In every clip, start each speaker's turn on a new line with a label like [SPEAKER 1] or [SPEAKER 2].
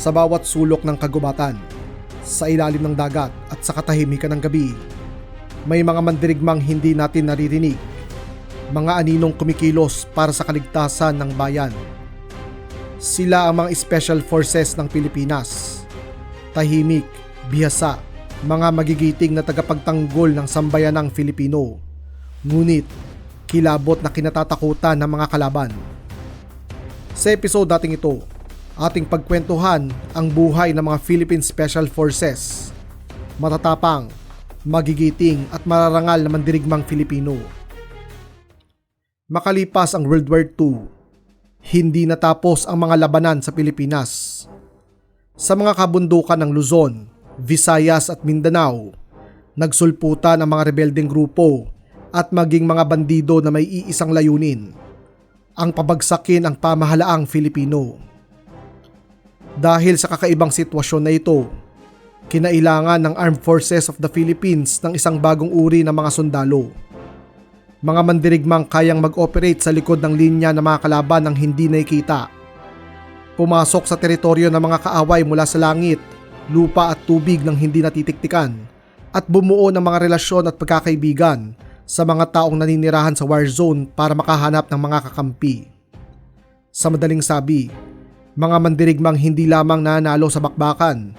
[SPEAKER 1] sa bawat sulok ng kagubatan, sa ilalim ng dagat at sa katahimikan ng gabi. May mga mandirigmang hindi natin naririnig, mga aninong kumikilos para sa kaligtasan ng bayan. Sila ang mga special forces ng Pilipinas. Tahimik, bihasa, mga magigiting na tagapagtanggol ng sambayanang Filipino. Ngunit, kilabot na kinatatakutan ng mga kalaban. Sa episode dating ito, ating pagkwentuhan ang buhay ng mga Philippine Special Forces. Matatapang, magigiting at mararangal na mandirigmang Filipino. Makalipas ang World War II, hindi natapos ang mga labanan sa Pilipinas. Sa mga kabundukan ng Luzon, Visayas at Mindanao, nagsulputan ang mga rebeldeng grupo at maging mga bandido na may iisang layunin, ang pabagsakin ang pamahalaang Filipino. Dahil sa kakaibang sitwasyon na ito, kinailangan ng Armed Forces of the Philippines ng isang bagong uri ng mga sundalo. Mga mandirigmang kayang mag-operate sa likod ng linya ng mga kalaban ng hindi nakikita. Pumasok sa teritoryo ng mga kaaway mula sa langit, lupa at tubig ng hindi natitiktikan at bumuo ng mga relasyon at pagkakaibigan sa mga taong naninirahan sa war zone para makahanap ng mga kakampi. Sa madaling sabi, mga mandirigmang hindi lamang nanalo sa bakbakan,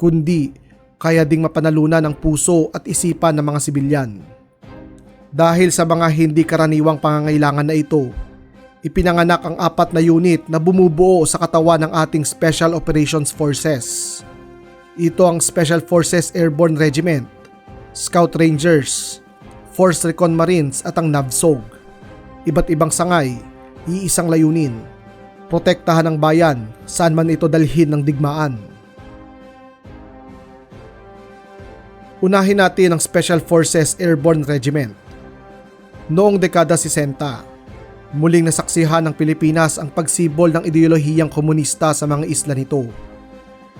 [SPEAKER 1] kundi kaya ding mapanalunan ang puso at isipan ng mga sibilyan. Dahil sa mga hindi karaniwang pangangailangan na ito, ipinanganak ang apat na unit na bumubuo sa katawan ng ating Special Operations Forces. Ito ang Special Forces Airborne Regiment, Scout Rangers, Force Recon Marines at ang NAVSOG. Iba't ibang sangay, iisang layunin, protektahan ang bayan saan man ito dalhin ng digmaan. Unahin natin ang Special Forces Airborne Regiment. Noong dekada 60, muling nasaksihan ng Pilipinas ang pagsibol ng ideolohiyang komunista sa mga isla nito.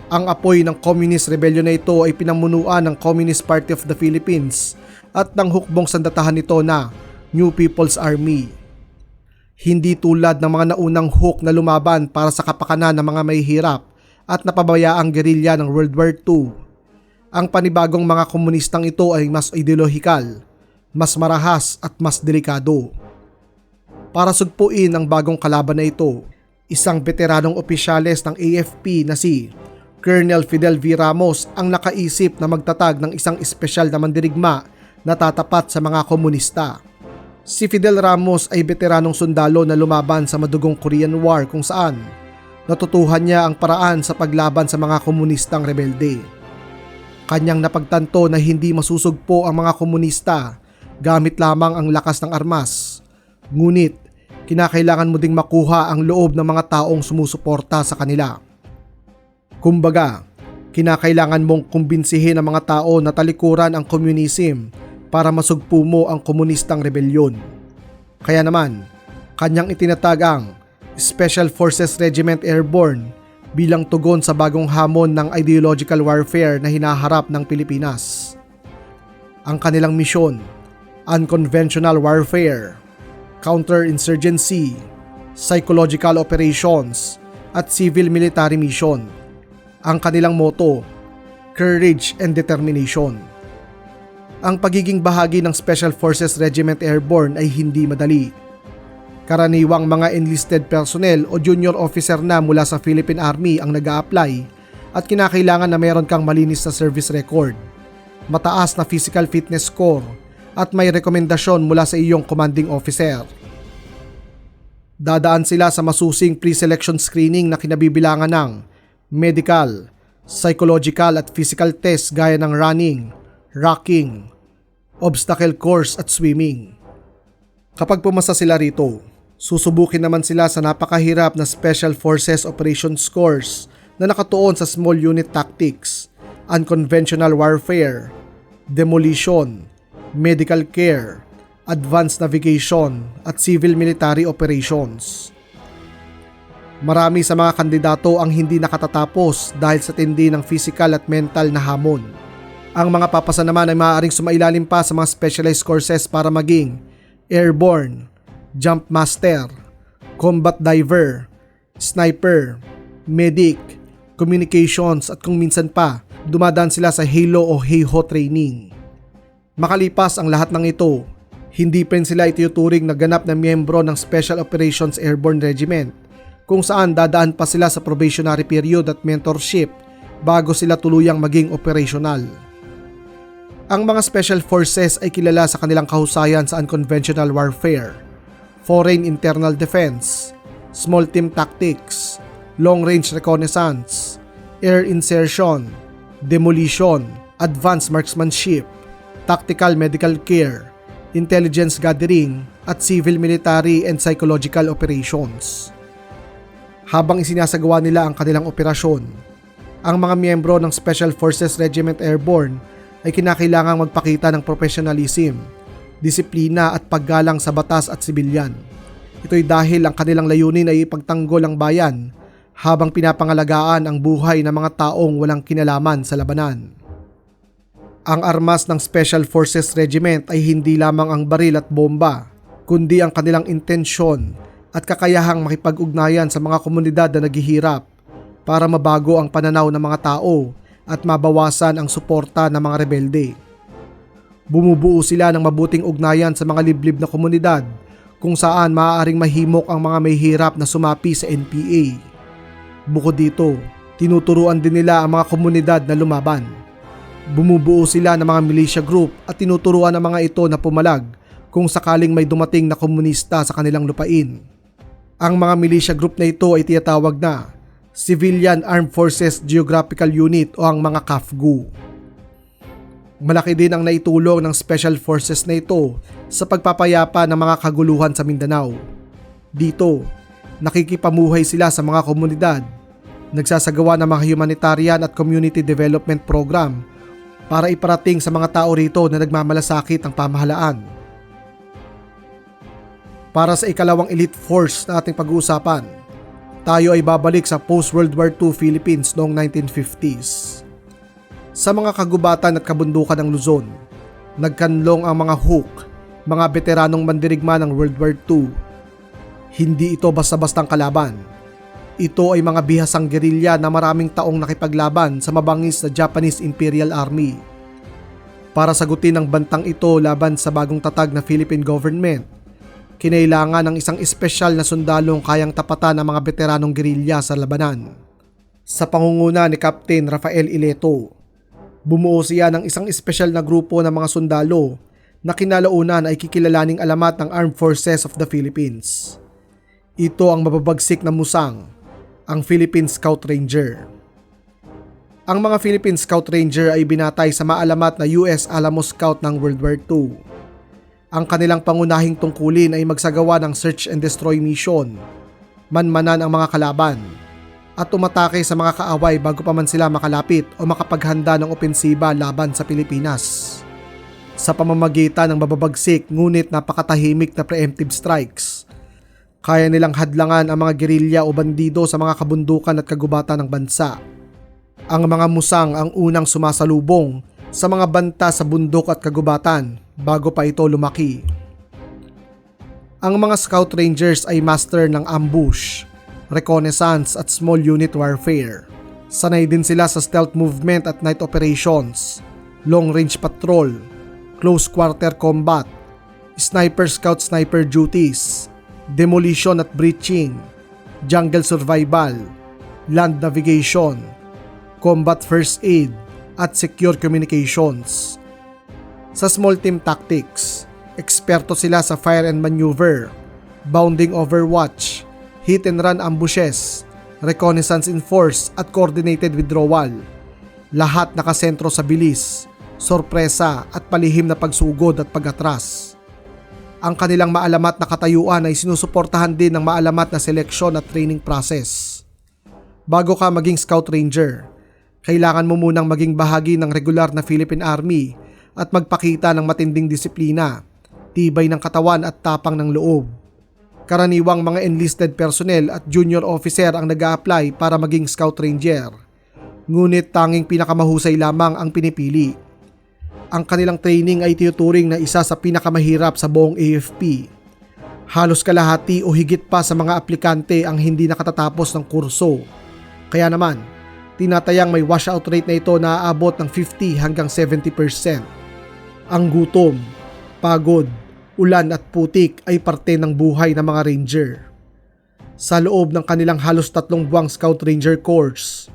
[SPEAKER 1] Ang apoy ng Communist Rebellion na ito ay pinamunuan ng Communist Party of the Philippines at ng hukbong sandatahan nito na New People's Army. Hindi tulad ng mga naunang hook na lumaban para sa kapakanan ng mga mahihirap at napabayaang gerilya ng World War II. Ang panibagong mga komunistang ito ay mas ideolohikal, mas marahas at mas delikado. Para sugpuin ang bagong kalaban na ito, isang veteranong opisyales ng AFP na si Colonel Fidel V. Ramos ang nakaisip na magtatag ng isang espesyal na mandirigma na tatapat sa mga komunista. Si Fidel Ramos ay veteranong sundalo na lumaban sa madugong Korean War kung saan natutuhan niya ang paraan sa paglaban sa mga komunistang rebelde. Kanyang napagtanto na hindi masusugpo ang mga komunista gamit lamang ang lakas ng armas. Ngunit, kinakailangan mo ding makuha ang loob ng mga taong sumusuporta sa kanila. Kumbaga, kinakailangan mong kumbinsihin ang mga tao na talikuran ang communism para masugpo mo ang komunistang rebelyon. Kaya naman, kanyang itinatag ang Special Forces Regiment Airborne bilang tugon sa bagong hamon ng ideological warfare na hinaharap ng Pilipinas. Ang kanilang misyon, unconventional warfare, counterinsurgency, psychological operations, at civil military mission. Ang kanilang motto, courage and determination. Ang pagiging bahagi ng Special Forces Regiment Airborne ay hindi madali Karaniwang mga enlisted personnel o junior officer na mula sa Philippine Army ang nag apply at kinakailangan na meron kang malinis na service record, mataas na physical fitness score at may rekomendasyon mula sa iyong commanding officer. Dadaan sila sa masusing pre-selection screening na kinabibilangan ng medical, psychological at physical test gaya ng running, rocking, obstacle course at swimming. Kapag pumasa sila rito, Susubukin naman sila sa napakahirap na Special Forces Operations Course na nakatuon sa Small Unit Tactics, Unconventional Warfare, Demolition, Medical Care, Advanced Navigation at Civil Military Operations. Marami sa mga kandidato ang hindi nakatatapos dahil sa tindi ng physical at mental na hamon. Ang mga papasa naman ay maaaring sumailalim pa sa mga specialized courses para maging airborne, jump master, combat diver, sniper, medic, communications at kung minsan pa, dumadaan sila sa Halo o HAHO training. Makalipas ang lahat ng ito, hindi pa sila itinuturing na ganap na miyembro ng Special Operations Airborne Regiment kung saan dadaan pa sila sa probationary period at mentorship bago sila tuluyang maging operational. Ang mga special forces ay kilala sa kanilang kahusayan sa unconventional warfare, foreign internal defense, small team tactics, long range reconnaissance, air insertion, demolition, advanced marksmanship, tactical medical care, intelligence gathering, at civil military and psychological operations. Habang isinasagawa nila ang kanilang operasyon, ang mga miyembro ng Special Forces Regiment Airborne ay kinakailangang magpakita ng professionalism, disiplina at paggalang sa batas at sibilyan. Ito'y dahil ang kanilang layunin ay ipagtanggol ang bayan habang pinapangalagaan ang buhay ng mga taong walang kinalaman sa labanan. Ang armas ng Special Forces Regiment ay hindi lamang ang baril at bomba, kundi ang kanilang intensyon at kakayahang makipag-ugnayan sa mga komunidad na naghihirap para mabago ang pananaw ng mga tao at mabawasan ang suporta ng mga rebelde. Bumubuo sila ng mabuting ugnayan sa mga liblib na komunidad kung saan maaaring mahimok ang mga may hirap na sumapi sa NPA. Bukod dito, tinuturuan din nila ang mga komunidad na lumaban. Bumubuo sila ng mga militia group at tinuturuan ang mga ito na pumalag kung sakaling may dumating na komunista sa kanilang lupain. Ang mga militia group na ito ay tiyatawag na Civilian Armed Forces Geographical Unit o ang mga CAFGU. Malaki din ang naitulong ng Special Forces na ito sa pagpapayapa ng mga kaguluhan sa Mindanao. Dito, nakikipamuhay sila sa mga komunidad, nagsasagawa ng mga humanitarian at community development program para iparating sa mga tao rito na nagmamalasakit ang pamahalaan. Para sa ikalawang elite force na ating pag-uusapan, tayo ay babalik sa post-World War II Philippines noong 1950s. Sa mga kagubatan at kabundukan ng Luzon, nagkanlong ang mga Hook, mga veteranong mandirigma ng World War II. Hindi ito basta-bastang kalaban. Ito ay mga bihasang gerilya na maraming taong nakipaglaban sa mabangis na Japanese Imperial Army. Para sagutin ang bantang ito laban sa bagong tatag na Philippine government, kinailangan ng isang espesyal na sundalong kayang tapatan ang mga veteranong gerilya sa labanan. Sa pangunguna ni Captain Rafael Ileto, bumuo siya ng isang espesyal na grupo ng mga sundalo na kinalaunan ay kikilalaning alamat ng Armed Forces of the Philippines. Ito ang mababagsik na musang, ang Philippine Scout Ranger. Ang mga Philippine Scout Ranger ay binatay sa maalamat na US Alamo Scout ng World War II ang kanilang pangunahing tungkulin ay magsagawa ng search and destroy mission, manmanan ang mga kalaban, at umatake sa mga kaaway bago pa man sila makalapit o makapaghanda ng opensiba laban sa Pilipinas. Sa pamamagitan ng mababagsik ngunit napakatahimik na preemptive strikes, kaya nilang hadlangan ang mga gerilya o bandido sa mga kabundukan at kagubatan ng bansa. Ang mga musang ang unang sumasalubong sa mga banta sa bundok at kagubatan bago pa ito lumaki. Ang mga scout rangers ay master ng ambush, reconnaissance at small unit warfare. Sanay din sila sa stealth movement at night operations, long range patrol, close quarter combat, sniper scout sniper duties, demolition at breaching, jungle survival, land navigation, combat first aid, at secure communications. Sa small team tactics, eksperto sila sa fire and maneuver, bounding overwatch, hit and run ambushes, reconnaissance in force at coordinated withdrawal. Lahat nakasentro sa bilis, sorpresa at palihim na pagsugod at pagatras. Ang kanilang maalamat na katayuan ay sinusuportahan din ng maalamat na seleksyon at training process. Bago ka maging scout ranger, kailangan mo munang maging bahagi ng regular na Philippine Army at magpakita ng matinding disiplina, tibay ng katawan at tapang ng loob. Karaniwang mga enlisted personnel at junior officer ang nag apply para maging scout ranger. Ngunit tanging pinakamahusay lamang ang pinipili. Ang kanilang training ay tinuturing na isa sa pinakamahirap sa buong AFP. Halos kalahati o higit pa sa mga aplikante ang hindi nakatatapos ng kurso. Kaya naman, Tinatayang may washout rate na ito na aabot ng 50 hanggang 70%. Ang gutom, pagod, ulan at putik ay parte ng buhay ng mga ranger. Sa loob ng kanilang halos tatlong buwang Scout Ranger course,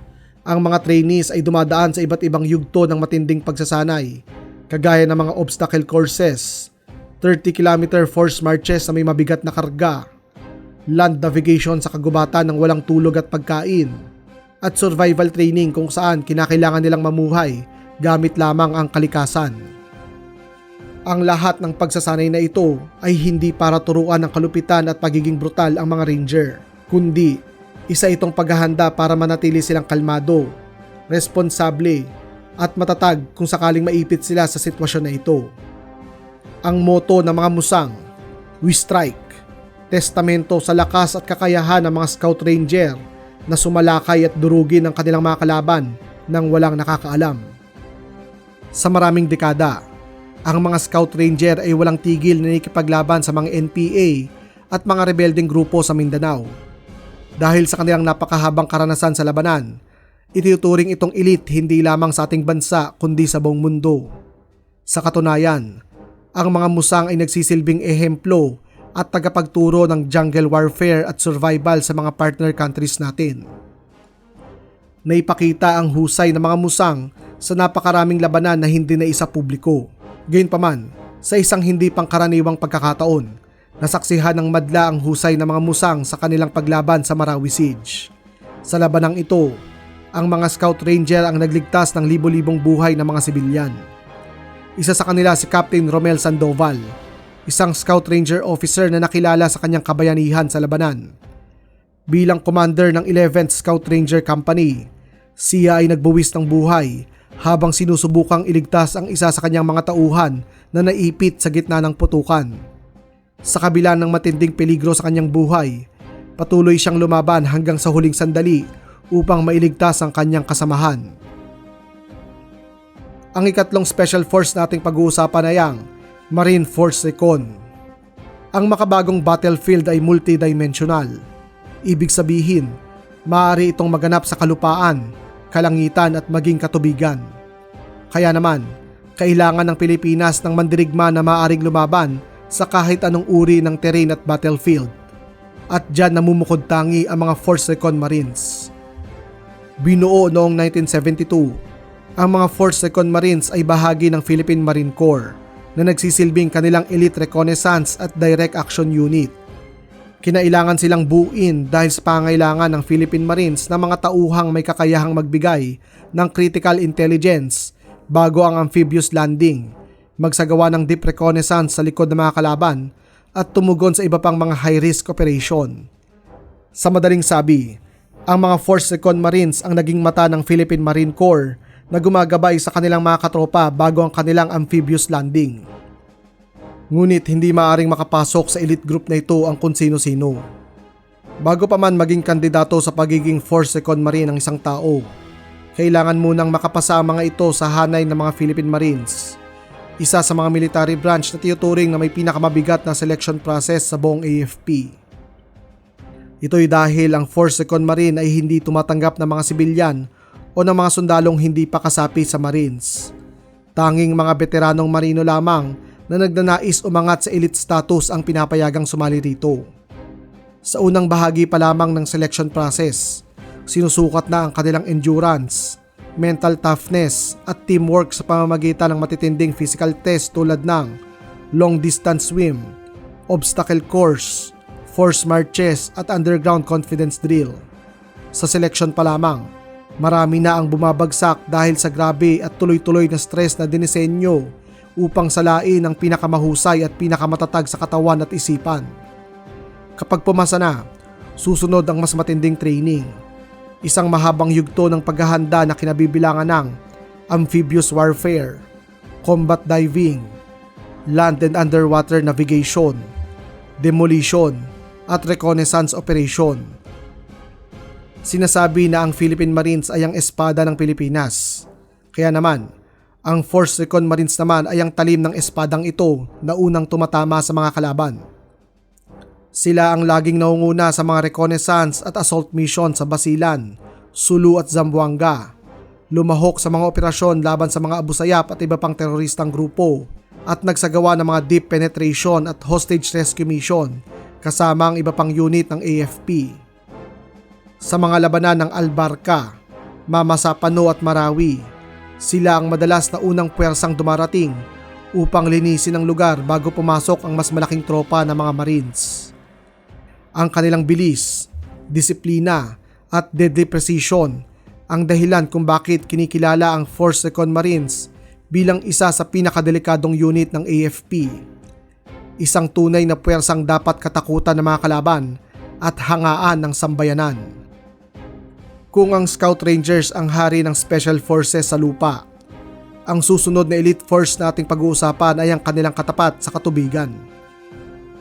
[SPEAKER 1] ang mga trainees ay dumadaan sa iba't ibang yugto ng matinding pagsasanay, kagaya ng mga obstacle courses, 30km force marches na may mabigat na karga, land navigation sa kagubatan ng walang tulog at pagkain, at survival training kung saan kinakailangan nilang mamuhay gamit lamang ang kalikasan. Ang lahat ng pagsasanay na ito ay hindi para turuan ng kalupitan at pagiging brutal ang mga ranger, kundi isa itong paghahanda para manatili silang kalmado, responsable, at matatag kung sakaling maipit sila sa sitwasyon na ito. Ang moto ng mga musang, We Strike, testamento sa lakas at kakayahan ng mga scout ranger na sumalakay at durugin ang kanilang mga kalaban nang walang nakakaalam. Sa maraming dekada, ang mga scout ranger ay walang tigil na nakikipaglaban sa mga NPA at mga rebelding grupo sa Mindanao. Dahil sa kanilang napakahabang karanasan sa labanan, itinuturing itong elite hindi lamang sa ating bansa kundi sa buong mundo. Sa katunayan, ang mga musang ay nagsisilbing ehemplo at tagapagturo ng jungle warfare at survival sa mga partner countries natin. Naipakita ang husay ng mga musang sa napakaraming labanan na hindi na isa publiko. Gayunpaman, sa isang hindi pangkaraniwang pagkakataon, nasaksihan ng madla ang husay ng mga musang sa kanilang paglaban sa Marawi Siege. Sa labanang ito, ang mga scout ranger ang nagligtas ng libo-libong buhay ng mga sibilyan. Isa sa kanila si Captain Romel Sandoval, isang scout ranger officer na nakilala sa kanyang kabayanihan sa labanan. Bilang commander ng 11th Scout Ranger Company, siya ay nagbuwis ng buhay habang sinusubukang iligtas ang isa sa kanyang mga tauhan na naipit sa gitna ng putukan. Sa kabila ng matinding peligro sa kanyang buhay, patuloy siyang lumaban hanggang sa huling sandali upang mailigtas ang kanyang kasamahan. Ang ikatlong special force nating pag-uusapan ay ang Marine Force Recon. Ang makabagong battlefield ay multidimensional. Ibig sabihin, maaari itong maganap sa kalupaan, kalangitan at maging katubigan. Kaya naman, kailangan ng Pilipinas ng mandirigma na maaring lumaban sa kahit anong uri ng terrain at battlefield. At dyan namumukod tangi ang mga Force Recon Marines. Binuo noong 1972 ang mga Force Recon Marines ay bahagi ng Philippine Marine Corps na nagsisilbing kanilang Elite Reconnaissance at Direct Action Unit. Kinailangan silang buuin dahil sa pangailangan ng Philippine Marines na mga tauhang may kakayahang magbigay ng critical intelligence bago ang amphibious landing, magsagawa ng deep reconnaissance sa likod ng mga kalaban at tumugon sa iba pang mga high-risk operation. Sa madaling sabi, ang mga Force Recon Marines ang naging mata ng Philippine Marine Corps na gumagabay sa kanilang mga katropa bago ang kanilang amphibious landing. Ngunit hindi maaring makapasok sa elite group na ito ang kung sino-sino. Bago pa man maging kandidato sa pagiging Force Recon Marine ng isang tao, kailangan munang makapasa ang mga ito sa hanay ng mga Philippine Marines. Isa sa mga military branch na tinuturing na may pinakamabigat na selection process sa buong AFP. Ito'y dahil ang Force Recon Marine ay hindi tumatanggap ng mga sibilyan o ng mga sundalong hindi pa kasapi sa Marines. Tanging mga veteranong marino lamang na nagnanais umangat sa elite status ang pinapayagang sumali rito. Sa unang bahagi pa lamang ng selection process, sinusukat na ang kanilang endurance, mental toughness at teamwork sa pamamagitan ng matitinding physical test tulad ng long distance swim, obstacle course, force marches at underground confidence drill. Sa selection pa lamang, Marami na ang bumabagsak dahil sa grabe at tuloy-tuloy na stress na dinisenyo upang salain ang pinakamahusay at pinakamatatag sa katawan at isipan. Kapag pumasa na, susunod ang mas matinding training. Isang mahabang yugto ng paghahanda na kinabibilangan ng amphibious warfare, combat diving, land and underwater navigation, demolition, at reconnaissance operation Sinasabi na ang Philippine Marines ay ang espada ng Pilipinas. Kaya naman, ang Force Recon Marines naman ay ang talim ng espadang ito na unang tumatama sa mga kalaban. Sila ang laging naunguna sa mga reconnaissance at assault mission sa Basilan, Sulu at Zamboanga. Lumahok sa mga operasyon laban sa mga Abu Sayyaf at iba pang teroristang grupo at nagsagawa ng mga deep penetration at hostage rescue mission kasama ang iba pang unit ng AFP. Sa mga labanan ng Albarca, Mamasapano at Marawi, sila ang madalas na unang puwersang dumarating upang linisin ang lugar bago pumasok ang mas malaking tropa ng mga Marines. Ang kanilang bilis, disiplina at deadly precision ang dahilan kung bakit kinikilala ang 4th Second Marines bilang isa sa pinakadelikadong unit ng AFP. Isang tunay na puwersang dapat katakutan ng mga kalaban at hangaan ng sambayanan. Kung ang Scout Rangers ang hari ng Special Forces sa lupa, ang susunod na elite force nating pag-uusapan ay ang kanilang katapat sa katubigan.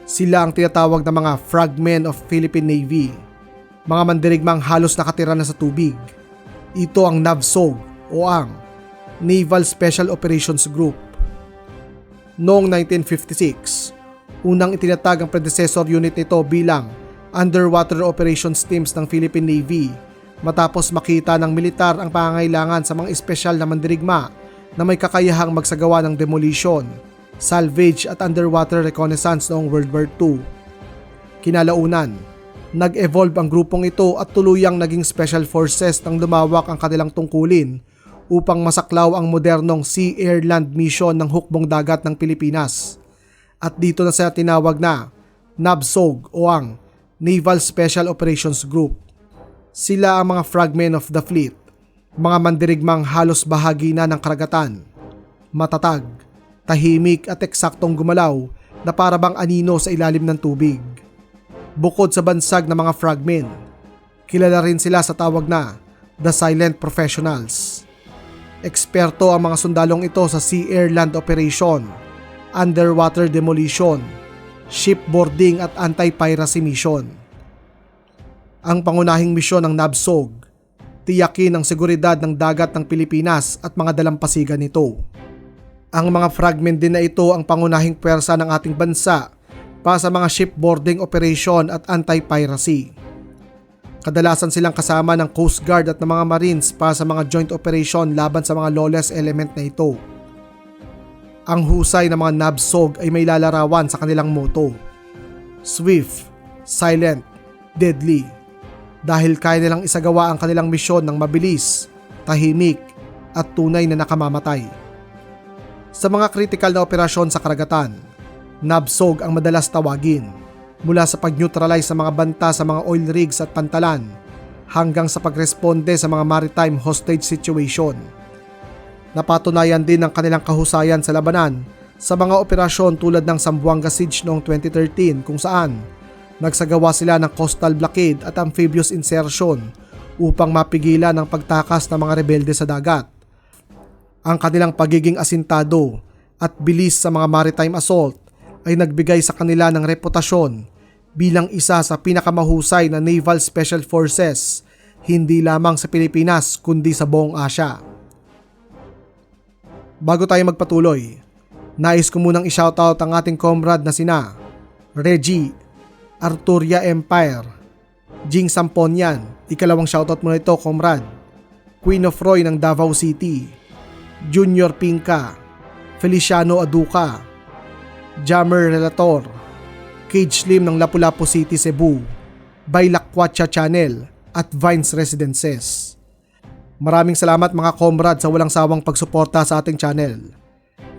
[SPEAKER 1] Sila ang tinatawag na mga fragmen of Philippine Navy, mga mandirigmang halos nakatira na sa tubig. Ito ang NAVSOG o ang Naval Special Operations Group. Noong 1956, unang itinatag ang predecessor unit nito bilang Underwater Operations Teams ng Philippine Navy matapos makita ng militar ang pangangailangan sa mga espesyal na mandirigma na may kakayahang magsagawa ng demolition, salvage at underwater reconnaissance noong World War II. Kinalaunan, nag-evolve ang grupong ito at tuluyang naging special forces nang lumawak ang kanilang tungkulin upang masaklaw ang modernong Sea Air Land Mission ng hukbong dagat ng Pilipinas. At dito na sila tinawag na NABSOG o ang Naval Special Operations Group. Sila ang mga fragment of the fleet, mga mandirigmang halos bahagi na ng karagatan. Matatag, tahimik at eksaktong gumalaw na parabang anino sa ilalim ng tubig. Bukod sa bansag na mga fragment, kilala rin sila sa tawag na The Silent Professionals. Eksperto ang mga sundalong ito sa sea air land operation, underwater demolition, shipboarding at anti-piracy mission. Ang pangunahing misyon ng NABSOG, tiyakin ang seguridad ng dagat ng Pilipinas at mga dalampasigan nito. Ang mga fragment din na ito ang pangunahing pwersa ng ating bansa para sa mga shipboarding operation at anti-piracy. Kadalasan silang kasama ng Coast Guard at ng mga Marines para sa mga joint operation laban sa mga lawless element na ito. Ang husay ng mga NABSOG ay may lalarawan sa kanilang motto. Swift, silent, deadly. Dahil kaya nilang isagawa ang kanilang misyon ng mabilis, tahimik, at tunay na nakamamatay. Sa mga critical na operasyon sa karagatan, NABSOG ang madalas tawagin mula sa pag-neutralize sa mga banta sa mga oil rigs at pantalan hanggang sa pagresponde sa mga maritime hostage situation. Napatunayan din ang kanilang kahusayan sa labanan sa mga operasyon tulad ng Zamboanga Siege noong 2013 kung saan nagsagawa sila ng coastal blockade at amphibious insertion upang mapigilan ang pagtakas ng mga rebelde sa dagat. Ang kanilang pagiging asintado at bilis sa mga maritime assault ay nagbigay sa kanila ng reputasyon bilang isa sa pinakamahusay na naval special forces hindi lamang sa Pilipinas kundi sa buong Asya. Bago tayo magpatuloy, nais ko munang i-shoutout ang ating comrade na sina Reggie, Arturia Empire, Jing Samponian, ikalawang shoutout mo na ito comrade, Queen of Roy ng Davao City, Junior Pinka, Feliciano Aduca, Jammer Relator, Cage Slim ng Lapu-Lapu City, Cebu, Bailakwatcha Channel at Vines Residences. Maraming salamat mga comrade sa walang sawang pagsuporta sa ating channel.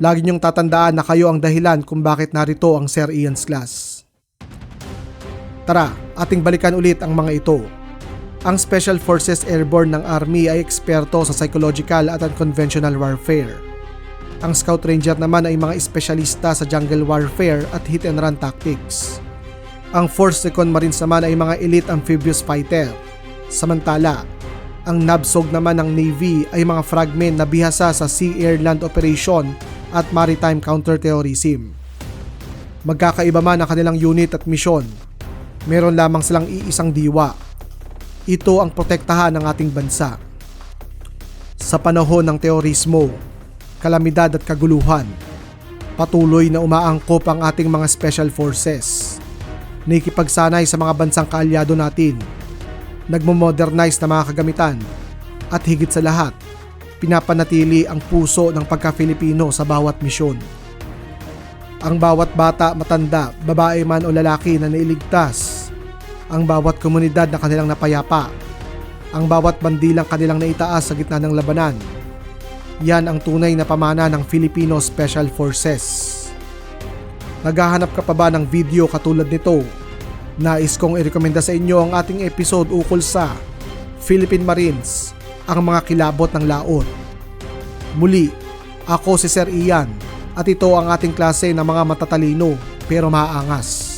[SPEAKER 1] Lagi niyong tatandaan na kayo ang dahilan kung bakit narito ang Sir Ian's Class. Tara, ating balikan ulit ang mga ito. Ang Special Forces Airborne ng Army ay eksperto sa psychological at unconventional warfare. Ang Scout Ranger naman ay mga espesyalista sa jungle warfare at hit and run tactics. Ang 4th Second Marines naman ay mga elite amphibious fighter. Samantala, ang NABSOG naman ng Navy ay mga fragment na bihasa sa sea air land operation at maritime counterterrorism. Magkakaiba man ang kanilang unit at misyon, meron lamang silang iisang diwa. Ito ang protektahan ng ating bansa. Sa panahon ng terorismo, kalamidad at kaguluhan, patuloy na umaangkop ang ating mga special forces. Nakikipagsanay sa mga bansang kaalyado natin. nagmo-modernize na mga kagamitan, at higit sa lahat, pinapanatili ang puso ng pagka-Filipino sa bawat misyon. Ang bawat bata, matanda, babae man o lalaki na nailigtas, ang bawat komunidad na kanilang napayapa, ang bawat bandilang kanilang naitaas sa gitna ng labanan. Yan ang tunay na pamana ng Filipino Special Forces. Naghahanap ka pa ba ng video katulad nito? Nais kong irekomenda sa inyo ang ating episode ukol sa Philippine Marines, ang mga kilabot ng laot. Muli, ako si Sir Ian at ito ang ating klase ng mga matatalino pero maaangas.